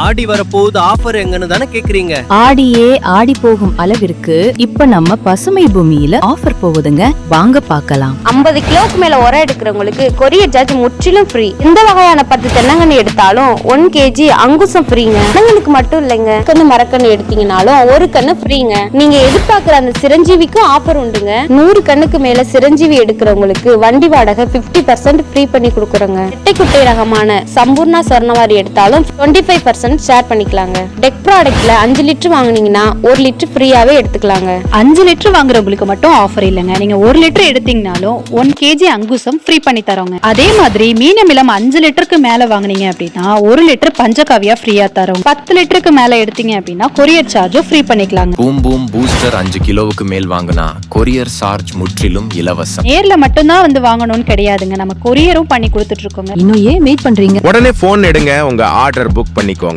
ஆடி வரப்போகுது ஆஃபர் எங்கன்னு தானே கேக்குறீங்க? ஆடியே ஆடி போகும் அளவிற்கு இப்ப நம்ம பசுமை பூமியில ஆஃபர் போகுதுங்க. வாங்க பார்க்கலாம். ஐம்பது கிலோக்கு மேல உரம் எடுக்கிறவங்களுக்கு கொரியர் சார்ஜ் முற்றிலும் ஃப்ரீ எந்த வகையான பத்து தென்னங்கண்ணு எடுத்தாலும் ஒன் கேஜி அங்குசம் ஃப்ரீங்க தென்னங்கண்ணுக்கு மட்டும் இல்லைங்க. கண்ணு மரக்கண்ணு எடுத்தீங்கனாலும் ஒரு கண்ணு ஃப்ரீங்க நீங்க எதிர்பார்க்குற அந்த சிரஞ்சீவிக்கும் ஆஃபர் உண்டுங்க. நூறு கண்ணுக்கு மேல சிரஞ்சீவி எடுக்கிறவங்களுக்கு வண்டி வாடகை 50% பர்சன்ட் ஃப்ரீ பண்ணி கொடுக்குறோங்க. குட்டை குட்டை ரகமான சம்பூர்ணா சொர்ணவாரி எடுத்தாலும் டுவெண்ட்டி ஃபைவ் பர்சன்ட் ஷேர் பண்ணிக்கலாங்க. டெக் ப்ராடக்ட்ல அஞ்சு லிட்டர் வாங்குனீங்கன்னா ஒரு லிட்டர் ஃப்ரீயாவே எடுத்துக்கலாங்க. அஞ்சு லிட்டர் வாங்குறவங்களுக்கு மட்டும் ஆஃபர் இல்லைங்க. நீங்க ஒரு லிட்டர் எடுத்தீங்கனாலும் ஒன் கேஜி அங்குசம் ஃப்ரீ பண்ணி தரோங்க. அதே மாதிரி மீனமிலம் அஞ்சு லிட்டருக்கு மேல வாங்குனீங்க அப்படின்னா ஒரு லிட்டர் பஞ்சகாவியா ஃப்ரீயா தரோம். பத்து லிட்டருக்கு மேல எடுத்தீங்க அப்படின்னா கொரியர் சார்ஜும் ஃப்ரீ பண்ணிக்கலாங்க. பூம் பூம் பூஸ்டர் அஞ்சு கிலோவுக்கு மேல் வாங்கினா கொரியர் சார்ஜ் முற்றிலும் இலவசம். நேர்ல மட்டும்தான் வந்து வாங்கணும்னு கிடையாதுங்க. நம்ம கொரியரும் பண்ணி கொடுத்துட்டு இருக்கோங்க. இன்னும் ஏன் வெயிட் பண்றீங்க? உடனே போன் எடுங்க. உங்க ஆர்டர் புக் பண்ணிக்கோங்க.